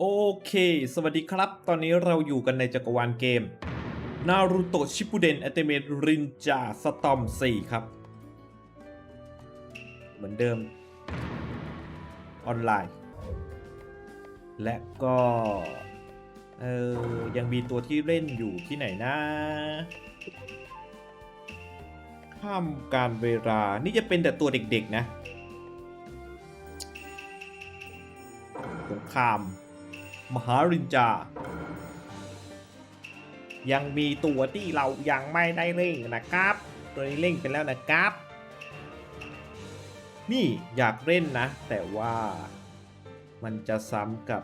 โอเค สวัสดีครับ ตอนนี้เราอยู่กันในจักรวาลเกมนารูโตะชิปุเดนอัตเมทรินจาสตอม4ครับ เหมือนเดิม ออนไลน์ และก็ เออ ยังมีตัวที่เล่นอยู่ที่ไหนนะ ข้ามการเวลา นี่จะเป็นแต่ตัวเด็กๆนะสงคราม มหารินจา ยังมีตัวที่เรายังไม่ได้เล่นนะครับ ตัวนี้เล่นไปแล้วนะครับ นี่อยากเล่นนะ แต่ว่ามันจะซ้ำกับ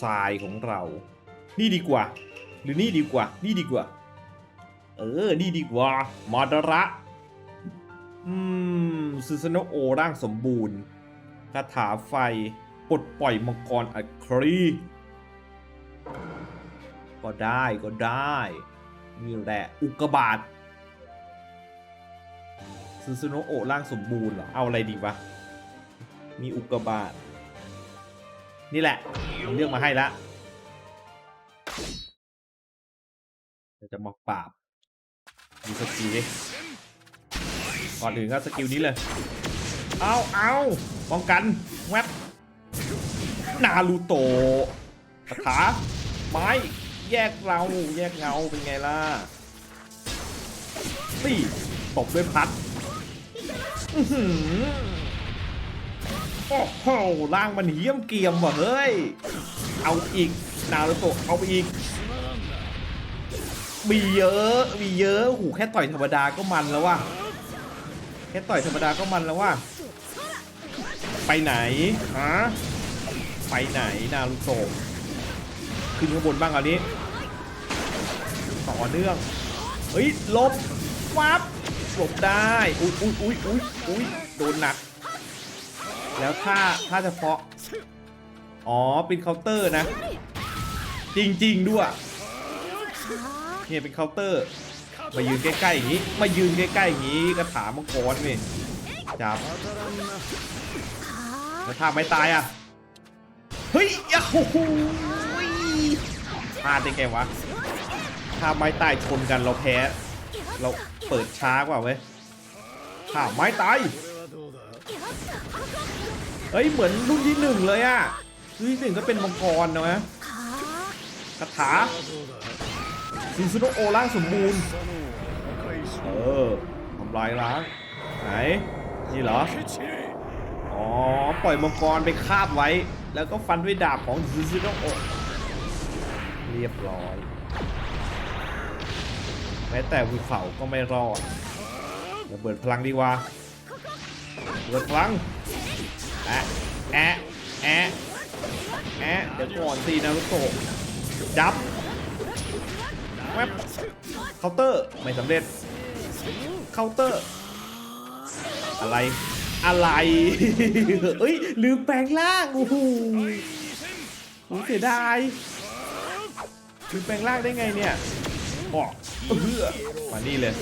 ทรายของเรา นี่ดีกว่า หรือนี่ดีกว่า นี่ดีกว่า เออ นี่ดีกว่า มาดระ อืมซูซโนโอร่างสมบูรณ์คาถาไฟ ปลดปล่อยมังกรอัครีก็ได้ก็ได้นี่แหละอุกกาบาตซูซูโนะโอร่างสมบูรณ์เหรอ เอาอะไรดีวะ มีอุกกาบาตนี่แหละผมเลือกมาให้ละเดี๋ยวจะมาปราบดูสกิลก่อนอื่นก็สกิลนี้เลย เอาเอาป้องกันแวบ นารูโตะคาถาไม้แยกเราแยกเงาเป็นไงล่ะนี่ตบด้วยพัดโอ้โหร่างมันเหี้ยมเกียมว่ะเฮ้ย เอาอีก นารูโตะเอาไปอีก มีเยอะมีเยอะหูแค่ต่อยธรรมดาก็มันแล้วว่ะแค่ต่อยธรรมดาก็มันแล้วว่ะไปไหนฮะ ไปไหนนารูโตะขึ้นข้างบนบ้างอันนี้ ต่อเนื่อง เฮ้ยลบวับหลบได้ อุ้ยอุ้ยอุ้ยอุ้ยอุ้ยโดนหนัก แล้วถ้าถ้าเฉพาะ อ๋อ เป็นเคาน์เตอร์นะ จริง ๆ ด้วย เนี่ยเป็นเคาน์เตอร์ มายืนใกล้ ๆ อย่างนี้ มายืนใกล้ ๆ อย่างนี้กระถามังกรนี่จับแล้วถ้าไม่ตายอะ เฮ้ยยะโอ้โหพลาดได้ไงวะถ้าไม้ตายชนกันเราแพ้ เราเปิดช้ากว่าเว้ยถ้าไม้ตายเฮ้ยเหมือนรุ่นที่หนึ่งเลยอะรุ่นที่หนึ่งก็เป็นมังกรนะคาถาซินซุโนโอร่างสมบูรณ์ เออทำลายล้างไหน นี่เหรอ อ๋อ ปล่อยมังกรไปคาบไว้ แล้วก็ฟันด้วยดาบของซูซิโนะโอะเรียบร้อย แม้แต่ภูเขาก็ไม่รอดระเบิดพลังดีกว่าระเบิดพลังแอะแอะแอะแอะเดี๋ยวก่อนสินารุโตะจับแวบเคาน์เตอร์ไม่สำเร็จเคาน์เตอร์ อะไร อะไร เอ้ยลืมแปลงร่างโอ้โหโอเสียดายลืมแปลงร่างได้ไงเนี่ยบอกเออมานี่เลย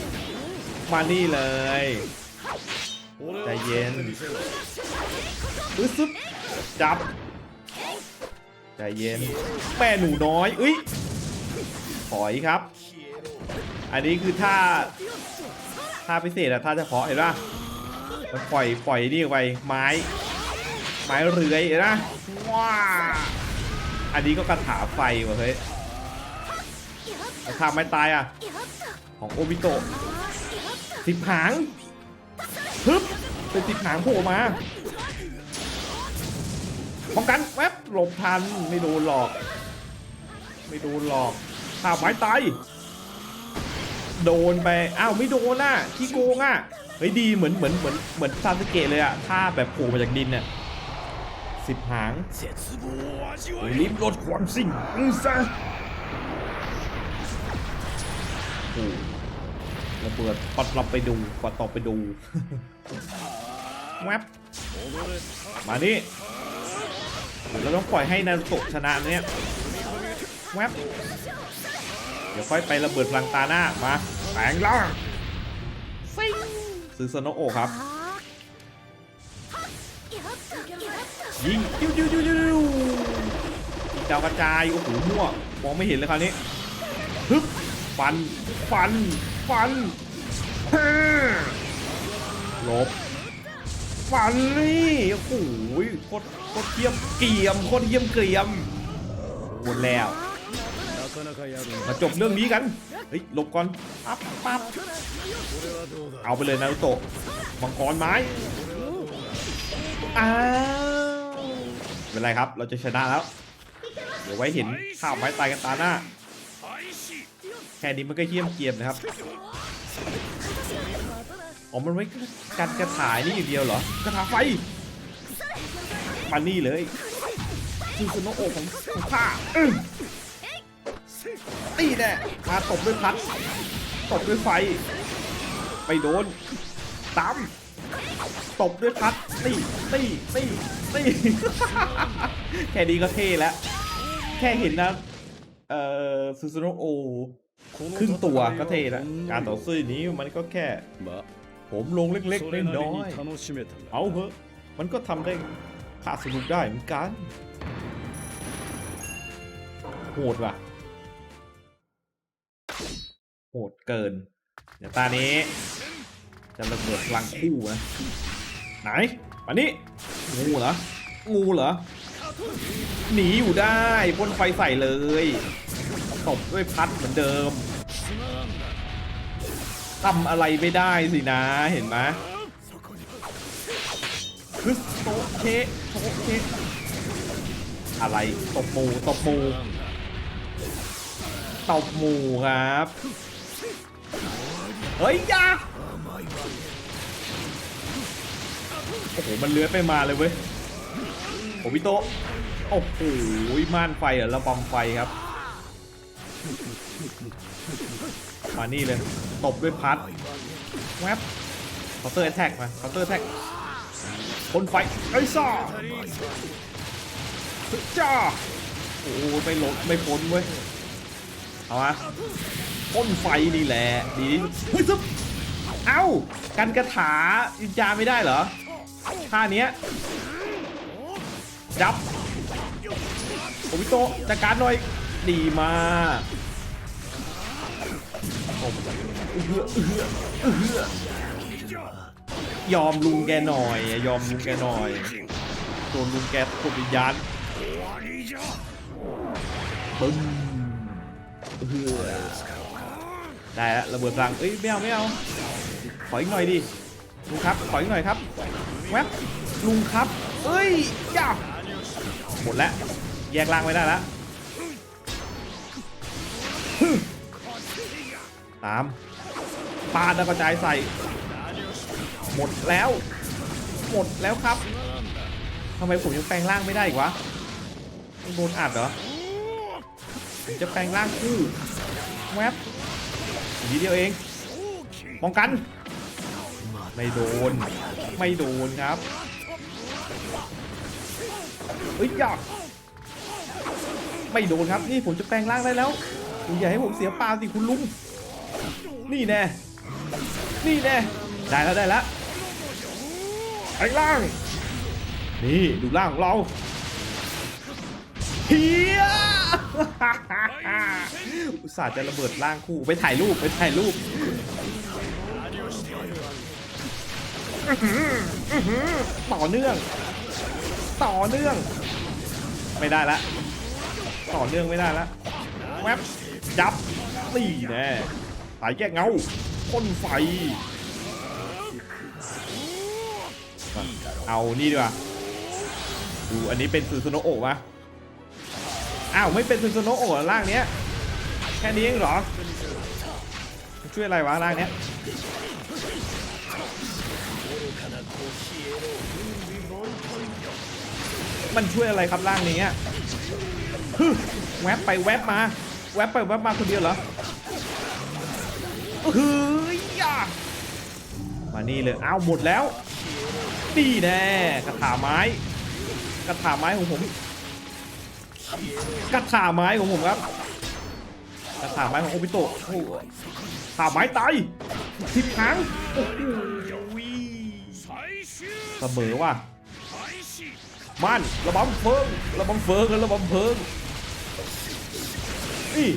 มานี่เลยใจเย็นอึซึบจับใจเย็นแม่หนูน้อยอุ้ยถอยครับ อันนี้คือท่าท่าพิเศษอะท่าเฉพาะเห็นปะ ปล่อยปล่อยนี่ไปไม้ ไม้เรือยนะว้าอันนี้ก็กระถาไฟว่ะเฮ้ยแต่ท่าไม่ตายอะของโอบิโตะสิบหางฮึบเป็นสิบหางโผล่มาป้องกันแวบหลบทันไม่โดนหรอก ไม่โดนหรอกท่าไม้ตายโดนไป อ้าว ไม่โดนน่ะขี้โกงอะ เฮ้ยดีเหมือนเหมือนเหมือนเหมือนซาสึเกะเลยอะท่าแบบโผล่มาจากดินเนี่ยสิบหางรีบลดความสิ่งอือซะโอ้ระเบิดปัดเราไปดูปัดต่อไปดูแวบมานี่เราต้องปล่อยให้นารุโตะชนะเนี่ยแวบเดี๋ยวค่อยไประเบิดพลังตาหน้ามาแปลงร่าง ซื้อโซโนโอครับ ยิงยิวยิวยิวยิวดาวกระจาย โอ้โหมั่วมองไม่เห็นเลยคราวนี้ฮึบฟัน ฟัน ฟันลบฟันนี่โอ้โหโคตรโคตรเทียมเกลียมโคตรเทียมเกลียมหมดแล้ว มาจบเรื่องนี้กัน เฮ้ยหลบก่อนปปับเอาไปเลยนารุโตะมังกรไม้อาเป็นไรครับ เราจะชนะแล้ว เดี๋ยวไว้เห็นข้าวไว้ตายกันตาหน้า แค่นี้มันก็เยี่ยมเกียมนะครับอ๋อมันไว้กันกระถายนี่อยู่เดียวเหรอกระถาไฟปานี่เลยคือสโนโอของของข้า ตีแน่มาตบด้วยพัด ตบด้วยไฟ ไปโดนตามตบด้วยพัดตีตีตีตีแค่นี้ก็เท่แล้ว แค่เห็นนะเออซูซูโนโอครึ่งตัวก็เท่แล้วการต่อสู้นี้มันก็แค่ผมลงเล็กๆนน้อยเอาเหอะมันก็ทำได้ค่าสนุกได้เหมือนกันโหดว่ะ โหดเกิน เดี๋ยวตานี้ จะระเบิดพลังคู่นะไหนมานี่งูเหรอ งูเหรอ หนีอยู่ได้พ่นไฟใส่เลยตบด้วยพัดเหมือนเดิมทำอะไรไม่ได้สินะ เห็นไหมคือโตเชะโตเชะอะไรตบหมูตบหมูตบหมูครับ เฮ้ยยาโอ้โห มันเลื้อยไปมาเลยเว้ยโอบิโตโอ้โหม่านไฟเหรอระบำไฟครับ มานี่เลย ตบด้วยพัด แวบเคาน์เตอร์แอทแทกมาเคาน์เตอร์แท็กคนไฟ ไอ้ซ่าจ้า โอ้ไม่หลดไม่พ้นเว้ย เอามา ต้นไฟนี่แหละดีเฮ้ยซึบเอ้า กันกระถายินจาไม่ได้เหรอท่าเนี้ยจับโอวิโตจัดการหน่อยดีมากยอมลุงแกหน่อย ยอมลุงแกหน่อยโดนลุงแกตบวิญญาณปึ้งเฮือ ได้แล้วระเบิดพลังเอ้ยไม่เอาไม่เอาขออีกหน่อยดิลุงครับขออีกหน่อยครับแวบลุงครับ เอ้ยย่าหมดแล้วแยกล่างไม่ได้แล้วตามปาดแล้วกระจายใส่ หมดแล้ว หมดแล้วครับทำไมผมยังแปลงร่างไม่ได้อีกวะโดนอัดเหรอจะแปลงร่างคู่แวบ อีกนิดเดียวเองป้องกัน ไม่โดน ไม่โดนครับเฮ้ยยากไม่โดนครับนี่ผมจะแปลงร่างได้แล้วคุณอย่าให้ผมเสียเปล่าสิคุณลุงนี่แน่นี่แน่ได้แล้วได้แล้วแปลงร่าง นี่ดูร่างของเราฮี อุตส่าห์จะระเบิดร่างคู่ไปถ่ายรูปไปถ่ายรูปอื้อหืออื้อหือต่อเนื่อง ต่อเนื่อง ไม่ได้ละ ต่อเนื่องไม่ได้ละแวบจับนี่แน่สายแก้เงาพ่นไฟ เอานี่ดีกว่าดูอันนี้เป็นซูซูโนะโอะมะ อ้าว ไม่เป็นซูซูโนะโอะร่างเนี้ย แค่นี้เองเหรอ ช่วยอะไรวะร่างเนี้ยมันช่วยอะไรครับร่างนี้ฮึแวบไปแวบมา แวบไปแวบมาคนเดียวเหรอเฮ้ยมานี่เลยอ้าวหมดแล้วดีแน่กระถาไม้กระถาไม้ของผม กัดขาไม้ของผมครับกัดขาไม้ของโอปิโตะขาไม้ตายทิพครั้งโอ้โหเสมอว่ะมันระบำเฟิงระบำเฟิงกันระบำเฟิงนี่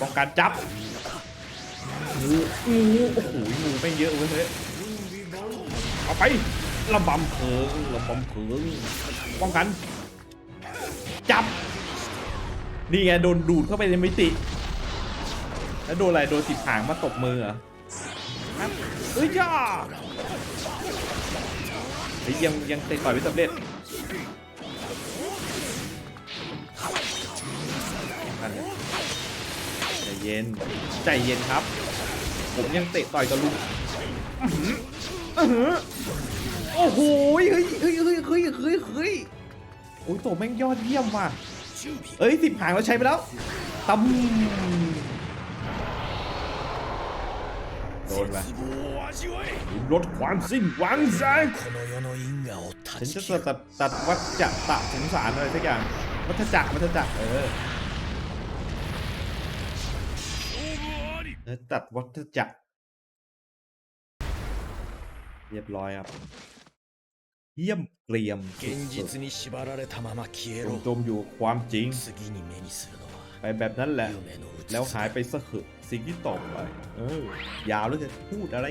ต้องการจับงูงูโอ้โหมูไม่เยอะเว้ยเอาไประบำเพิงระบำเพิงป้องกัน นี่ไงโดนดูดเข้าไปในมิติ แล้วโดนอะไรโดนติดหางมาตบมือเหรอครับเอ้ยย่าเฮ้ยยังยังเตะต่อยไม่สำเร็จใจเย็นใจเย็นครับ ผมยังเตะต่อยกับลุงอื้อหืออ๋อโอ้โหเฮ้ยเฮ้ยเฮ้ยเฮ้ยเฮ้ยเฮ้ยโอ้ยโตแม่งยอดเยี่ยมว่ะ เอ้ยสิบหางเราใช้ไปแล้วตั้โดนไปลดความสิ้นหวังใจฉันจะตัดตัดวัฏจักรตัดสงสารอะไรสักอย่างวัฏจักรวัฏจักรเออตัดวัฏจักรเรียบร้อยครับ เยี่ยมเกรียมสุดๆจมจมอยู่ความจริง ไปแบบนั้นแหละ แล้วหายไปซะเหอะสิ่งที่ตอบไปเออยาวแล้วจะพูดอะไร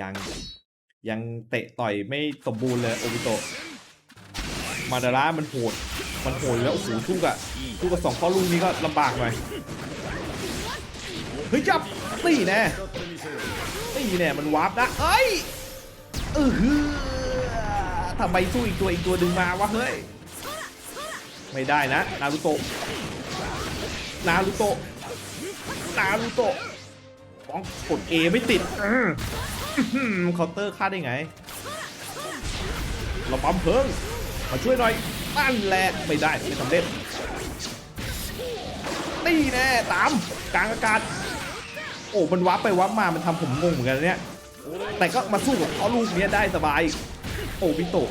ยังยังเตะต่อยไม่สมบูรณ์เลยโอบิโตะมาดาร่ามันโหด มันโหดแล้วโอ้โหทุกอะทุกกับสองข้อลูกนี้ก็ลำบากหน่อยเฮ้ยจับตีแน่ ตีแน่มันวาร์ปนะเอ้ยเออฮือทำไมสู้อีกตัวอีกตัวดึงมาวะเฮ้ยไม่ได้นะนารูโตะนารูโตะนารูโตะป้องกดเอไม่ติดอื้อหือเคาน์เตอร์ฆ่าได้ไงเราปั๊มเพิ่งมาช่วยหน่อยนั่นแหละไม่ได้ไม่สำเร็จนี่แน่ตามกลางอากาศ โอ้มันวับไปวับมา มันทำผมงงเหมือนกันเนี่ย แต่ก็มาสู้กับพ่อลูกเนี้ยได้สบาย โอ้บิโตะ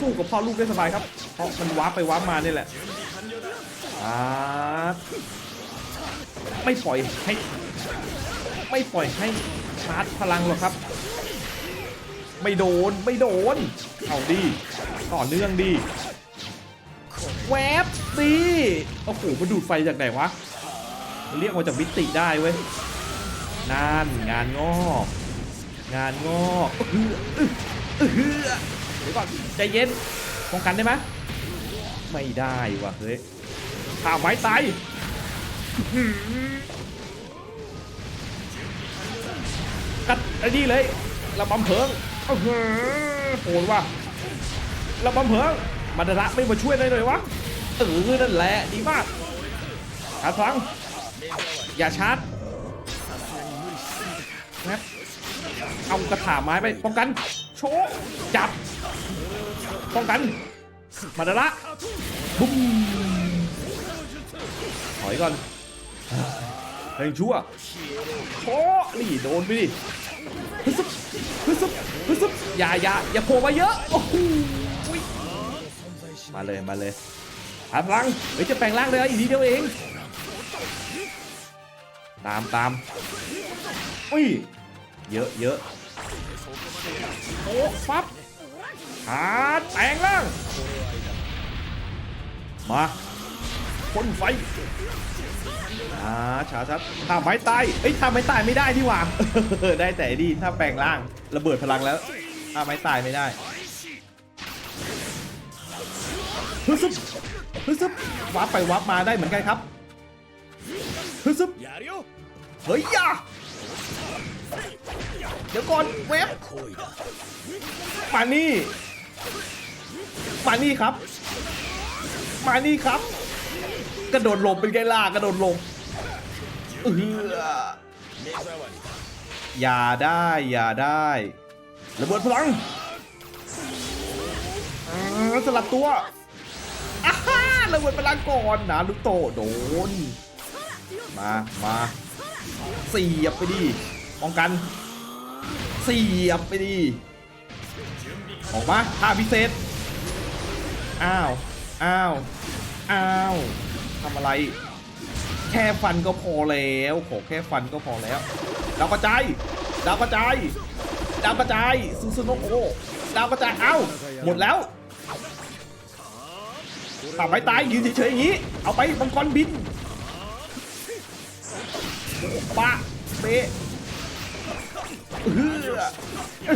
สู้กับพ่อลูกได้สบายครับ เพราะมันวับไปวับมาเนี่ยแหละอ่าไม่ปล่อยให้ ไม่ปล่อยให้ชาร์จพลังหรอกครับ ไม่โดน ไม่โดน เอาดี ต่อเนื่องดีแวบดีโอ้โหมันดูดไฟจากไหนวะ เรียกมาจากมิติได้เว้ย นั่นงานงอก งานงอกเดี๋ยวก่อนใจเย็นป้องกันได้ไหมไม่ได้วะเฮ้ยข่าวไม้ตายกัดไอ้นี่เลยระบำเพิงอื้อหือโหดว่ะระบำเพิงมาดระไม่มาช่วยเลยเลยวะเออนั่นแหละดีมากชาร์จพลังอย่าชาร์จ นะเอากระถาไม้ไปป้องกัน โชว์จับ ป้องกัน มาดาระบุ้มถอยก่อนเพลงชั่วโชนี่โดนไปดิฮึซึบฮึซึบฮึซึบอย่าอย่าอย่าโผล่มาเยอะ โอ้โหมาเลย มาเลยหาพลังเฮ้ยจะแปลงร่างเลยอีกนิดเดียวเอง ตามตาม อุ้ย เยอะเยอะโอ้ปั๊บหาแตงล่าง มาคนไฟอาชาชัดถ้าไม้ตายเอ้ยถ้าไม้ตายไม่ได้ที่หว่า ได้แต่ดีถ้าแปลงร่างระเบิดพลังแล้วถ้าไม้ตายไม่ได้ฮึซึบฮึซึบวับไปวับมาได้เหมือนกันครับฮึซึบเฮ้ยยา เดี๋ยวก่อนเว็บมานี่มานี่ครับ มานี่ครับ กระโดดหลบเป็นไงล่ะกระโดดหลบเอออย่าได้อย่าได้ระเบิดพลังสลับตัวระเบิดพลังก่อนนะลูกโตโดนมามาเสียบไปดิป้องกัน เสียบไปดิออกมาท่าพิเศษ อ้าว อ้าว อ้าวทำอะไร แค่ฟันก็พอแล้วขอแค่ฟันก็พอแล้วดาวกระจายดาวกระจายดาวกระจายซูซูโนโอดาวกระจายเอ้าหมดแล้วตามไปตายยืนเฉยๆอย่างนี้ เอาไปมังกรบินปะเตะ เฮือ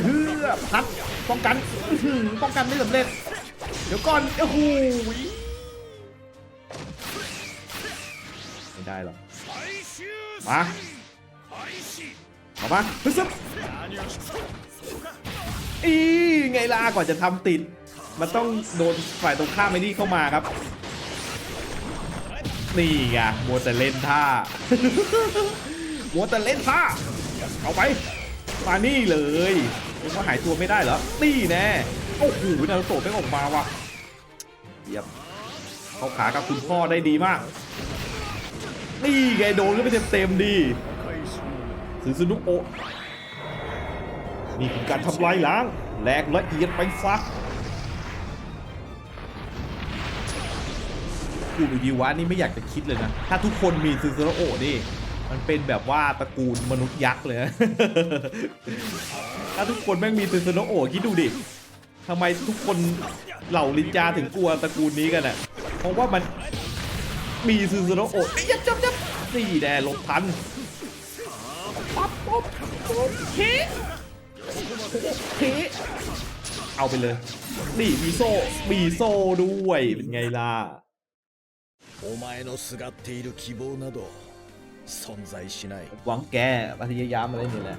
เฮือนัดป้องกันป้องกันไม่สำเร็จ เดี๋ยวก่อนโอ้โหไม่ได้หรอกมาออกมาปึ๊บอีไงล่ะก่อนจะทำติด มันต้องโดนฝ่ายตรงข้ามไอ้นี่เข้ามาครับ นี่ไงโมแต่เล่นท่าโมแต่เล่นท่า เอาไป มานี่เลยมันหายตัวไม่ได้เหรอนี่แน่โอ้โหนารุโตะไม่ออกมาว่ะเยียบเข้าขากับคุณพ่อได้ดีมาก นี่ไงโดนก็ไปเต็มๆดีซื้อสนุกโอะนี่คือการทำลายล้างแหลกละเอียดไปซักกูดูดีวะนี่ไม่อยากจะคิดเลยนะ ถ้าทุกคนมีซูซูโอะนี่ มันเป็นแบบว่าตระกูลมนุษย์ยักษ์เลยนะ ถ้าทุกคนแม่งมีซูซูโอะคิดดูดิทำไมทุกคนเหล่าลินจาถึงกลัวตระกูลนี้กันอ่ะ เพราะว่ามันมีซูซูโอะเอ้ยยับยับยับนี่แดหลบทัน ปั๊บปุ๊บปุ๊บเฮ้เฮ้เอาไปเลย นี่มีโซ่ มีโซ่ด้วย เป็นไงล่ะ お前のすがっている希望など 存在しない หวังแกพยายามอะไรนี่แหละ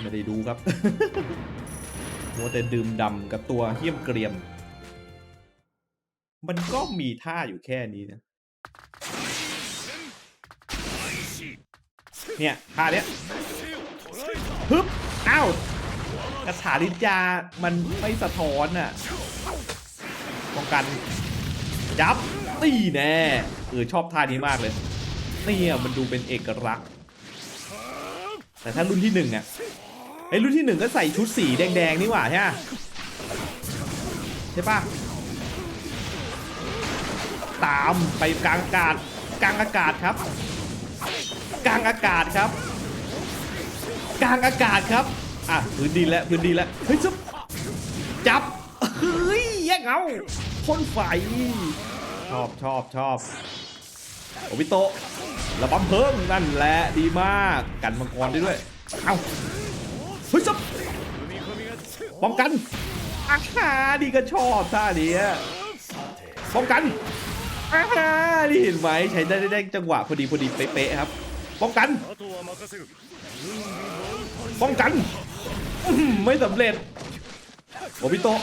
ไม่ได้ดูครับ มัวแต่ดื่มดำกับตัวเหี้ยมเกรียม มันก็มีท่าอยู่แค่นี้นะ เนี่ยท่าเนี้ยฮึบอ้าวกระถาลินจา มันไม่สะท้อนอ่ะป้องกัน ยับตีแน่เออชอบท่านี้มากเลย เนี่ยมันดูเป็นเอกลักษณ์แต่ถ้ารุ่นที่หนึ่งอะไอ้รุ่นที่หนึ่งก็ใส่ชุดสีแดงๆนี่หว่าใช่ปะใช่ปะตามไปกลางอากาศกลางอากาศครับ กลางอากาศครับ กลางอากาศครับอะพื้นดินแล้วพื้นดินแล้วเฮ้ยซุบจับเฮ้ยแยกเอาพ่นไฟชอบชอบชอบ โอบิโตะระบำเพิ่มนั่นแหละดีมากกันมังกรได้ด้วย เอาเฮ้ยซับป้องกันอาหาดีก็ชอบท่านี้ป้องกันอาหานี่เห็นไหมใช้ได้ได้จังหวะพอดีพอดีเป๊ะครับป้องกันป้องกันไม่สำเร็จโอบิโตะ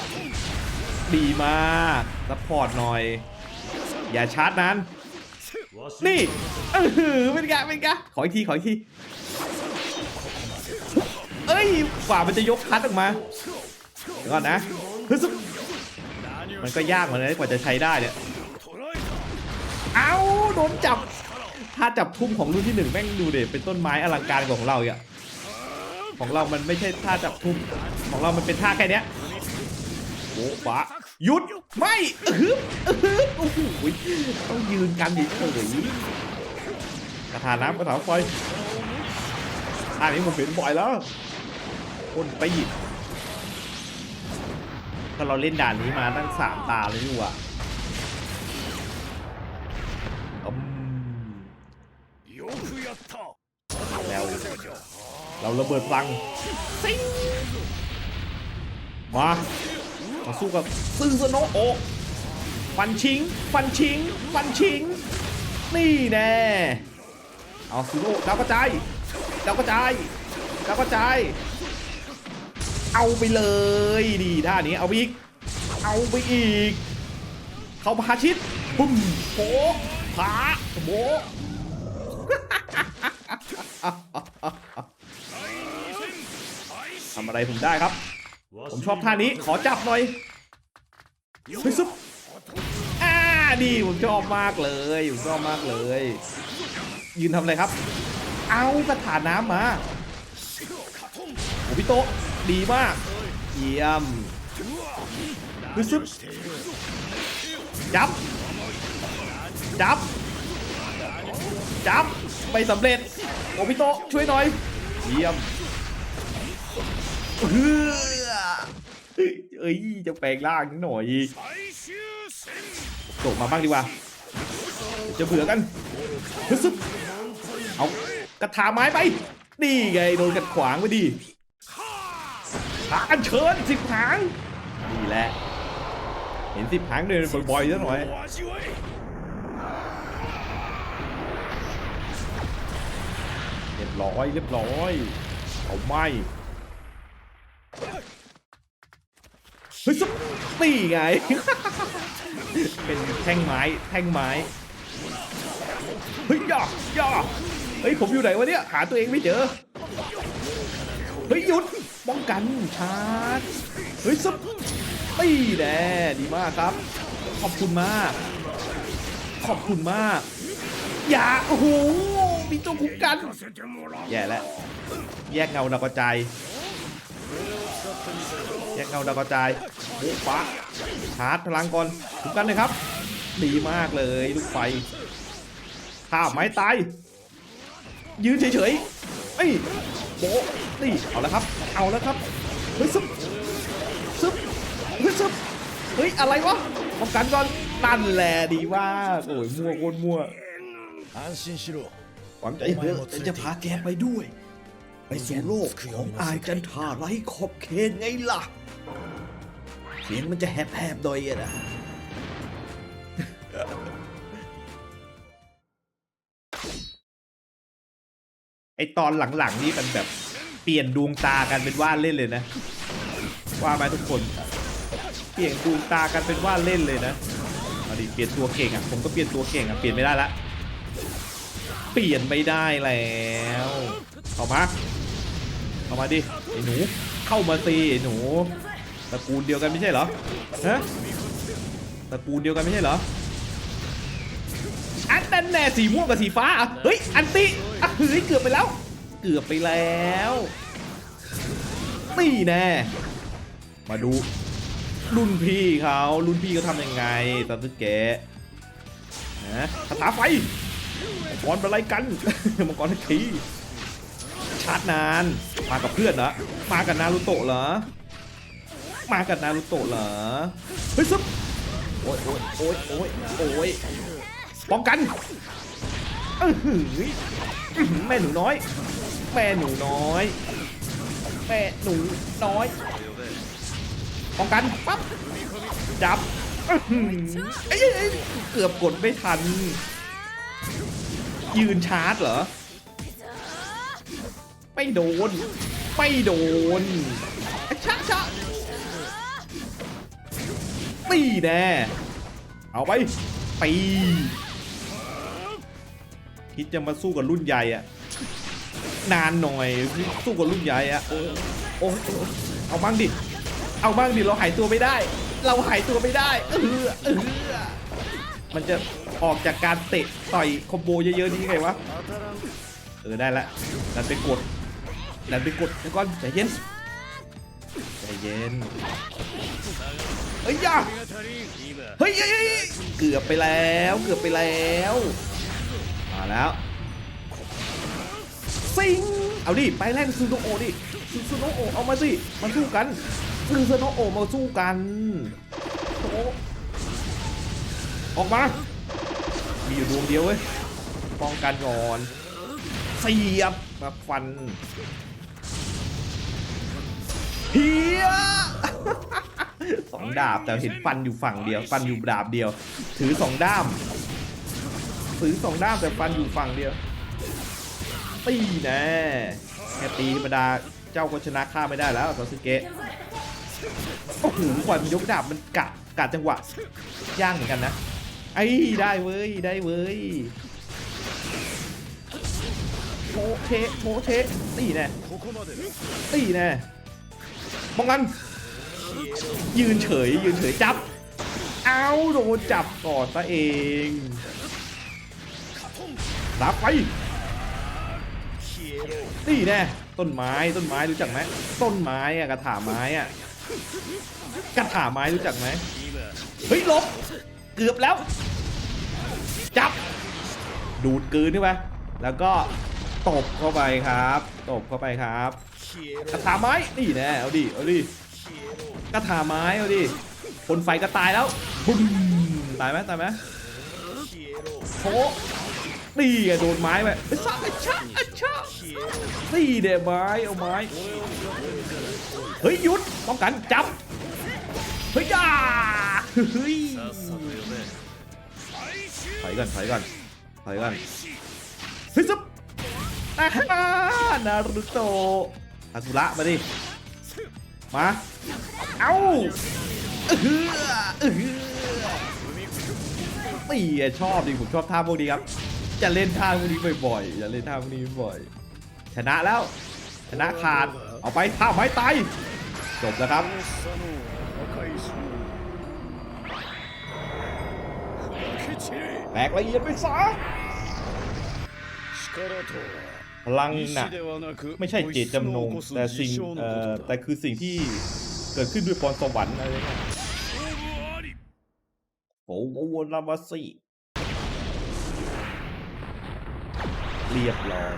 ดีมากซัพพอร์ตหน่อย อย่าชาร์จนาน นี่เออเป็นกะเป็นกะขออีกทีขออีกทีเอ้ยกว่ามันจะยกคัดออกมาเดี๋ยวก่อนนะมันก็ยากเหมือนกันกว่าจะใช้ได้เนี่ยเอาโดนจับถ้าจับทุ่มของรุ่นที่หนึ่งแม่งดูเด็เป็นต้นไม้อลังการกว่าของเราอะของเรามันไม่ใช่ท่าจับทุ่มของเรามันเป็นท่าแค่เนี้ยโอ้ฟ้า หยุดไม่เออโอ้โหต้องยืนกันดิเอ๋ยกระถาน้ำกระถาไฟอันนี้ผมเห็นบ่อยแล้ว คนไปหยิบถ้าเราเล่นด่านนี้มาตั้งสามตาเลยดีกว่าแล้ว เราระเบิดฟัง มา มาสู้กับซึงสโนะโอะฟันชิง ฟันชิง ฟันชิง นี่แน่เอาซูโร่ดาวกระจายดาวกระจายดาวกระจายเอาไปเลยดีท่านี้เอาไปอีก เอาไปอีก เข้าพาชิดปุ่มโผผาโบทำอะไรผมได้ครับ ผมชอบท่านี้ขอจับหน่อยเฮ้ยซุปอ่าดีผมชอบมากเลยผมชอบมากเลย ยืนทำอะไรครับ เอากระถานน้ำมาโอ้พี่โตดีมาก เยี่ยมเฮ้ยซุปจับ จับ จับ ไปสำเร็จ โอพี่โตช่วยหน่อย เยี่ยม เอ้ยจะแปลงร่างหน่อยส่งมาบ้างดีกว่า จะเผื่อกันฮึซึบเอากระถาไม้ไปนี่ไงโดนกัดขวางไปดีหาอันเชิญสิบหางนี่แหละ เห็นสิบหางเดินบ่อยๆซะหน่อยเรียบร้อยเรียบร้อยเอาไม่ นี่ไง เป็นแท่งไม้แท่งไม้ เฮ้ยย่าย่าเฮ้ยผมอยู่ไหนวะเนี่ยหาตัวเองไม่เจอ เฮ้ยหยุดป้องกันชาร์จ เฮ้ยซุปตีแน่ดีมากครับ ขอบคุณมาก ขอบคุณมาก อย่าโอ้โหมีตัวคุ้มกัน แย่แล้ว แยกเงาดาวกระจาย แยกเงาดาวกระจายโอ้ฟ้าชาร์จพลังก่อนถูกกันเลยครับ ดีมากเลยลูกไฟข้าไม้ตาย ยืนเฉยๆไอ้โบนี่เอาแล้วครับ เอาแล้วครับ เฮ้ยซึบซึบเฮ้ยซึบเฮ้ย อะไรวะป้องกันก่อนตันแหละดีว่าโอ้ยมั่วโคตรมั่วหวังใจเธอจะพาแกไปด้วย ไปสู่โลกของอายจันทราไร้ขอบเขตไงล่ะ เสียงมันจะแหบๆหน่อยอะนะไอตอนหลังๆนี่มันแบบเปลี่ยนดวงตากันเป็นว่าเล่นเลยนะ ว่าไหมทุกคน เปลี่ยนดวงตากันเป็นว่าเล่นเลยนะเอาดิเปลี่ยนตัวเก่งอะผมก็เปลี่ยนตัวเก่งอะเปลี่ยนไม่ได้ละ เปลี่ยนไม่ได้แล้ว เอามาเอามาดิไอ้หนูเข้ามาตีไอ้หนูตระกูลเดียวกันไม่ใช่เหรอฮะตระกูลเดียวกันไม่ใช่เหรออันนั้นแน่สีม่วงกับสีฟ้าอะเฮ้ยอันติอะเฮ้ยเกือบไปแล้ว เกือบไปแล้วนี่แน่มาดูรุ่นพี่เขารุ่นพี่เขาทำยังไงตาตึกแกนะคาถาไฟมังกรเป็นไรกันมังกรทักที ชาร์จนาน มากับเพื่อนเหรอ มากับนารูโตะเหรอ มากับนารูโตะเหรอ เฮ้ยซึบโอ้ยโอ้ยโอ้ยโอ้ยโอ้ยป้องกันอือหือหือแม่หนูน้อย แม่หนูน้อย แม่หนูน้อยป้องกันปั๊บจับเกือบกดไม่ทัน ยืนชาร์จเหรอ ไม่โดน ไม่โดนชะชะตีแน่เอาไปปีคิดจะมาสู้กับรุ่นใหญ่อะนานหน่อยสู้กับรุ่นใหญ่อะโอ้โอ้โอ้เอาบ้างดิเอาบ้างดิเราหายตัวไม่ได้ เราหายตัวไม่ได้เออเออมันจะออกจากการเตะต่อยคอมโบเยอะๆนี่ไงวะเออได้ละดันไปกด ดันไปกดแล้วก่อนใจเย็นใจเย็นเฮ้ยยาเฮ้ยเฮ้ยยเกือบไปแล้วเกือบไปแล้ว มาแล้วซิงเอาดิไปแล่นซูโนโอดิซูโนโอเอามาสิมาสู้กันซูโนโอมาสู้กันโอออกมา มีอยู่ดวงเดียวเว้ยป้องกันก่อนเสียบมาฟัน เฮียสองดาบแต่เห็นฟันอยู่ฝั่งเดียว ฟันอยู่ดาบเดียว ถือสองด้ามถือสองด้ามแต่ฟันอยู่ฝั่งเดียวตีแน่แค่ตีธรรมดาเจ้าก็ชนะข้าไม่ได้แล้วซาสึเกะโอ้โหกวมันยกดาบมันกะกะจังหวะย่างเหมือนกันนะไอ้ได้เว้ยได้เว้ยโทเทโทเทตีแน่ตีแน่ ป้องกัน ยืนเฉย ยืนเฉยจับ เอาโดนจับก่อนซะเองรับไปนี่แน่ต้นไม้ต้นไม้รู้จักไหมต้นไม้อะกระถาไม้อะกระถาไม้รู้จักไหมเฮ้ยลบเกือบแล้ว จับ ดูดกืนขึ้นไปแล้วก็ตบเข้าไปครับ ตบเข้าไปครับ กระถาไม้นี่แน่เอาดิเอาดิกระถาไม้เอาดิคนไฟก็ตายแล้วบุ้มตายไหมตายไหมโถนี่ไงโดนไม้ไปไอ้ชาไอ้ชาไอ้ชานี่เดี๋ยวไม้เอาไม้เฮ้ยหยุดป้องกันจับเฮ้ยย่าเฮ้ยถอยก่อนถอยก่อนถอยก่อนเฮ้ยซุปอาฮานารุโตะ อากุระมาดิ มา เอาเออเออตีอะชอบดิผมชอบท่าพวกนี้ครับ จะเล่นท่าพวกนี้บ่อยๆจะเล่นท่าพวกนี้บ่อยๆชนะแล้ว ชนะขาด เอาไปท่าไม้ตายจบแล้วครับแตกละเอียดไปซะ พลังหนักไม่ใช่เจตจำนงแต่สิ่งเอ่อแต่คือสิ่งที่เกิดขึ้นด้วยพรสวรรค์อะไรเงี้ยโอ้โหลามาสิเรียบร้อย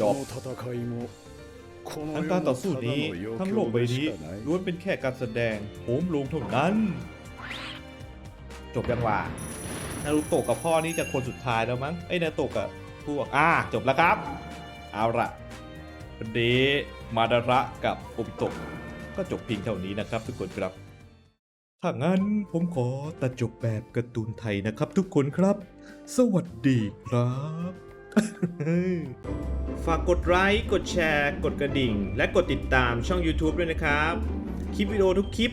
จบทั้งการต่อสู้นี้ ทั้งโลกใบนี้ล้วนเป็นแค่การแสดงโหมลงเท่านั้น จบยังว่า นารูโตะกับพ่อนี่จะคนสุดท้ายแล้วมั้งไอ้นารูโตะกับพวกอ่าจบแล้วครับ เอาละวันนี้มาดาระกับโอบิโตะก็จบเพียงเท่านี้นะครับ ทุกคนครับ ถ้างั้นผมขอตัดจบแบบการ์ตูนไทยนะครับ ทุกคนครับ สวัสดีครับฝากกดไลค์ กดแชร์ กดกระดิ่ง และกดติดตามช่อง YouTube ด้วยนะครับ คลิปวิดีโอทุกคลิป